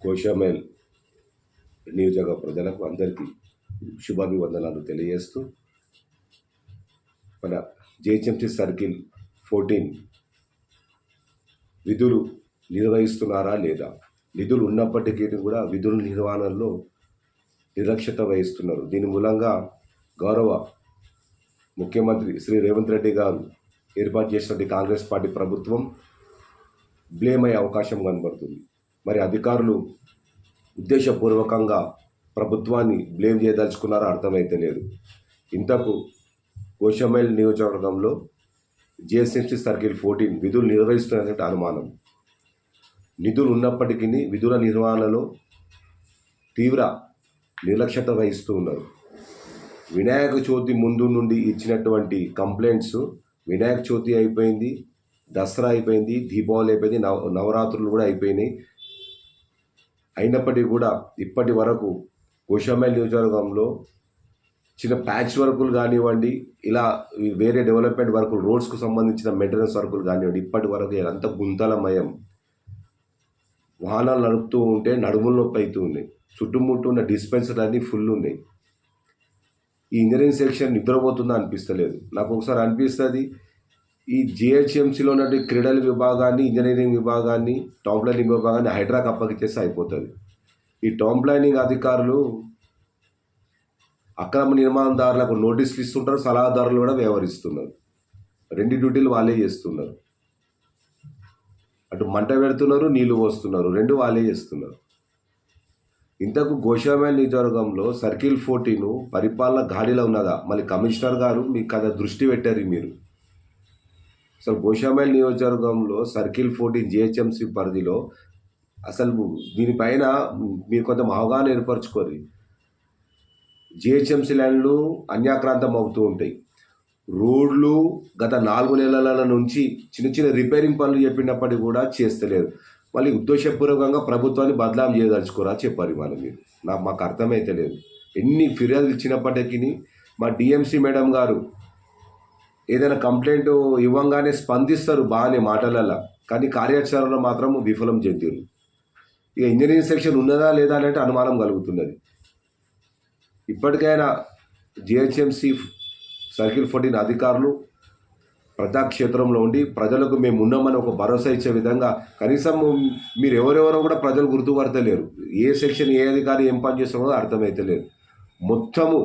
కోషమేల్ నియోజక ప్రజలకు అందరికీ శుభాభివందనాలు తెలియజేస్తూ మన జేహెచ్ఎంసీ సర్కిల్ ఫోర్టీన్ విధులు నిర్వహిస్తున్నారా లేదా? నిధులు ఉన్నప్పటికీ కూడా విధుల నిర్వహణలో నిర్లక్ష్యత వహిస్తున్నారు. దీని మూలంగా గౌరవ ముఖ్యమంత్రి శ్రీ రేవంత్ రెడ్డి గారు ఏర్పాటు చేసినటువంటి కాంగ్రెస్ పార్టీ ప్రభుత్వం బ్లేమ్ అయ్యే అవకాశం కనబడుతుంది. మరి అధికారులు ఉద్దేశపూర్వకంగా ప్రభుత్వాన్ని బ్లేమ్ చేయదలుచుకున్నారో అర్థమైతే లేదు. ఇంతకు కోశమైల్ నియోజకవర్గంలో జిఎస్ఎంసీ సర్కిల్ ఫోర్టీన్ విధులు నిర్వహిస్తున్నటువంటి అనుమానం. నిధులు ఉన్నప్పటికీ విధుల నిర్వహణలో తీవ్ర నిర్లక్ష్యత వహిస్తూ ఉన్నారు. వినాయక చవితి ముందు నుండి ఇచ్చినటువంటి కంప్లైంట్స్ వినాయక చవితి అయిపోయింది దసరా అయిపోయింది దీపావళి అయిపోయింది నవ నవరాత్రులు కూడా అయిపోయినాయి. అయినప్పటికీ కూడా ఇప్పటి వరకు కోషామైల్ నియోజకవర్గంలో చిన్న ప్యాచ్ వర్కులు కానివ్వండి ఇలా వేరే డెవలప్మెంట్ వర్కులు రోడ్స్కు సంబంధించిన మెయింటెనెన్స్ వర్కులు కానివ్వండి ఇప్పటి వరకు అంత గుంతలమయం. వాహనాలు నడుపుతూ ఉంటే నడుముల నొప్పి అవుతూ ఉన్నాయి. చుట్టుముట్టు ఉన్న డిస్పెన్సరీ అన్నీ ఫుల్ ఉన్నాయి. ఈ ఇంజనీరింగ్ సెక్షన్ నిద్రపోతుందా అనిపిస్తలేదు. నాకు ఒకసారి అనిపిస్తుంది ఈ జిహెచ్ఎంసీలో ఉన్నటువంటి క్రీడల విభాగాన్ని ఇంజనీరింగ్ విభాగాన్ని టౌన్ ప్లానింగ్ విభాగాన్ని హైడ్రాక్ అప్పగిచ్చేస్తే అయిపోతుంది. ఈ టౌన్ ప్లానింగ్ అధికారులు అక్రమ నిర్మాణదారులకు నోటీసులు ఇస్తుంటారు సలహాదారులు కూడా వ్యవహరిస్తున్నారు. రెండు డ్యూటీలు వాళ్ళే చేస్తున్నారు. అటు మంట పెడుతున్నారు నీళ్ళు పోస్తున్నారు రెండు వాళ్ళే చేస్తున్నారు. ఇంతకు గోషామేల్ నియోజకవర్గంలో సర్కిల్ ఫోర్టీను పరిపాలన గాడిలో ఉన్నదా? మళ్ళీ కమిషనర్ గారు మీకు కథ దృష్టి పెట్టారు మీరు. అసలు గోషామైల్ నియోజకవర్గంలో సర్కిల్ ఫోర్టీన్ జిహెచ్ఎంసి పరిధిలో అసలు దీనిపైన మీరు కొంత అవగాహన ఏర్పరచుకోరు. జిహెచ్ఎంసీ ల్యాండ్లు అన్యాక్రాంతం అవుతూ ఉంటాయి. రోడ్లు గత నాలుగు నెలల నుంచి చిన్న చిన్న రిపేరింగ్ పనులు చెప్పినప్పటికీ కూడా చేస్తలేరు. మళ్ళీ ఉద్దేశపూర్వకంగా ప్రభుత్వాన్ని బదలాం చేయదలుచుకోరా చెప్పారు మనం మీరు. నాకు మాకు అర్థమైతే లేదు ఎన్ని ఫిర్యాదులు ఇచ్చినప్పటికీ మా డిఎంసీ మేడం గారు ఏదైనా కంప్లైంట్ ఇవ్వంగానే స్పందిస్తారు బాగానే మాటలల్లో. కానీ కార్యాచరణలో మాత్రం విఫలం చెందిరు. ఇక ఇంజనీరింగ్ సెక్షన్ ఉన్నదా లేదా అంటే అనుమానం కలుగుతున్నది. ఇప్పటికైనా జిహెచ్ఎంసి సర్కిల్ ఫోర్టీన్ అధికారులు ప్రజాక్షేత్రంలో ఉండి ప్రజలకు మేము ఉన్నామని ఒక భరోసా ఇచ్చే విధంగా కనీసం మీరు ఎవరెవరో కూడా ప్రజలు గుర్తుపడతలేరు. ఏ సెక్షన్ ఏ అధికారి ఏం పని చేస్తున్నారో అర్థమైతే లేదు మొత్తము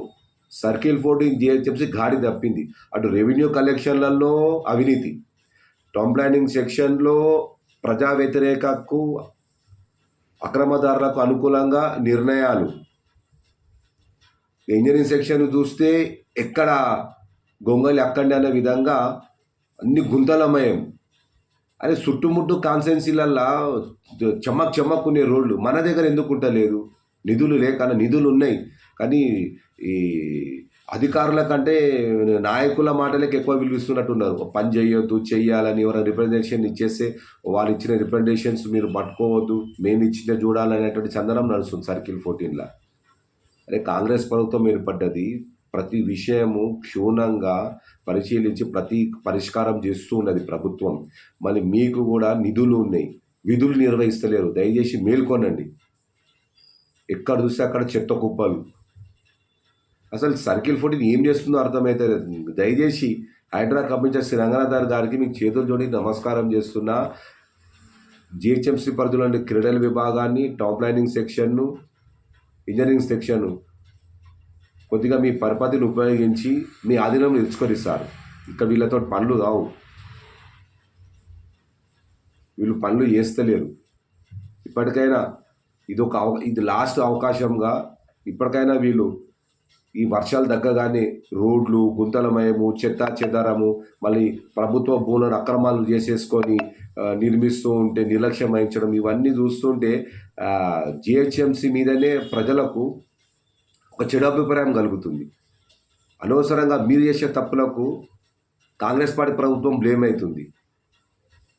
సర్కిల్ ఫోర్టీన్ జిహెచ్ఎంసీ గాడి తప్పింది. అటు రెవెన్యూ కలెక్షన్లలో అవినీతి. టౌన్ ప్లానింగ్ సెక్షన్లో ప్రజా వ్యతిరేకకు అక్రమదారులకు అనుకూలంగా నిర్ణయాలు. ఇంజనీరింగ్ సెక్షన్ చూస్తే ఎక్కడ గొంగలి అక్కండి అనే విధంగా అన్ని గుంతలమయం. అదే చుట్టుముట్టు కాన్సెన్సీలల్లా చెమ్మక్ చెమ్మక్కునే రోడ్లు. మన దగ్గర ఎందుకు ఉంటలేదు? నిధులు లేక నిధులు ఉన్నాయి కానీ ఈ అధికారుల కంటే నాయకుల మాటలకు ఎక్కువ విలువిస్తున్నట్టున్నారు. పని చేయొద్దు చెయ్యాలని ఎవరైనా రిప్రజెంటేషన్ ఇచ్చేస్తే వాళ్ళు ఇచ్చిన రిప్రజెంటేషన్స్ మీరు పట్టుకోవద్దు మేము ఇచ్చిన చూడాలనేటువంటి చందనం నడుస్తుంది సర్కిల్ ఫోర్టీన్లో అరే కాంగ్రెస్ ప్రభుత్వం ఏర్పడ్డది ప్రతి విషయము క్షుణ్ణంగా పరిశీలించి ప్రతి పరిష్కారం చేస్తూ ఉన్నది ప్రభుత్వం. మరి మీకు కూడా నిధులు ఉన్నాయి. విధులు నిర్వహిస్తలేరు. దయచేసి మేల్కొనండి. ఎక్కడ చూస్తే అక్కడ చెత్త కుప్పలు. అసలు సర్కిల్ ఫోర్టీన్ ఏం చేస్తుందో అర్థమైతే లేదు. దయచేసి హైడ్రా కమిషనర్ శ్రీ రంగనాథ్ గారికి మీకు చేతులు జోడి నమస్కారం చేస్తున్నా. జిహెచ్ఎంసీ పరిధిలోని క్రీడల విభాగాన్ని టాప్ లైనింగ్ సెక్షన్ను ఇంజనీరింగ్ సెక్షన్ను కొద్దిగా మీ పరపతిని ఉపయోగించి మీ ఆధీనంలో తెచ్చుకొని సార్. ఇక్కడ వీళ్ళతో పనులు కావు వీళ్ళు పనులు చేస్తలేరు. ఇప్పటికైనా ఇది ఒక అవ ఇది లాస్ట్ అవకాశంగా ఇప్పటికైనా వీళ్ళు ఈ వర్షాలు తగ్గగానే రోడ్లు గుంతలమయము చెత్త చెదారము మళ్ళీ ప్రభుత్వ భూములను అక్రమాలు చేసేసుకొని నిర్మిస్తూ ఉంటే నిర్లక్ష్యం వహించడం ఇవన్నీ చూస్తుంటే జిహెచ్ఎంసి మీదనే ప్రజలకు ఒక చెడు అభిప్రాయం కలుగుతుంది. అనవసరంగా మీరు చేసే తప్పులకు కాంగ్రెస్ పార్టీ ప్రభుత్వం బ్లేమ్ అవుతుంది.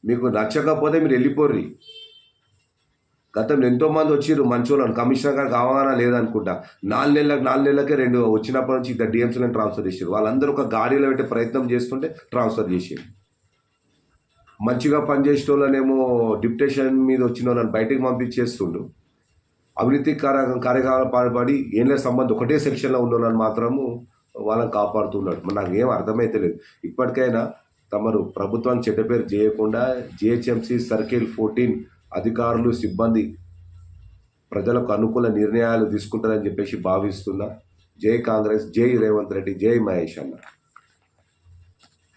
మీకు నచ్చకపోతే మీరు వెళ్ళిపోర్రి. గతంలో ఎంతోమంది వచ్చిర్రు మంచోళ్ళని. కమిషనర్ గారికి అవగాహన లేదనుకుంటా. నాలుగు నెలలకు నాలుగు నెలలకే రెండు వచ్చినప్పటి నుంచి ఇద్దరు డిఎంసీలను ట్రాన్స్ఫర్ చేసారు వాళ్ళందరూ ఒక గాడీలో పెట్టే ప్రయత్నం చేస్తుంటే ట్రాన్స్ఫర్ చేసారు మంచిగా పనిచేసే వాళ్ళనేమో డిప్యుటేషన్ మీద వచ్చిన వాళ్ళని బయటకు పంపించేస్తుండు అవినీతి కార్య కార్యకలాపాలు పాల్పడి ఏం సంబంధం ఒకటే సెక్షన్లో ఉన్నోళ్ళని మాత్రము వాళ్ళని కాపాడుతున్నాడు మరి నాకు ఏం అర్థమైతే లేదు. ఇప్పటికైనా తమరు ప్రభుత్వానికి చెడ్డ పేరు చేయకుండా జిహెచ్ఎంసీ సర్కిల్ ఫోర్టీన్ అధికారులు సిబ్బంది ప్రజలకు అనుకూల నిర్ణయాలు తీసుకుంటారని చెప్పేసి భావిస్తున్నా. జై కాంగ్రెస్ జై రేవంత్ రెడ్డి జై మహేష్ అన్న.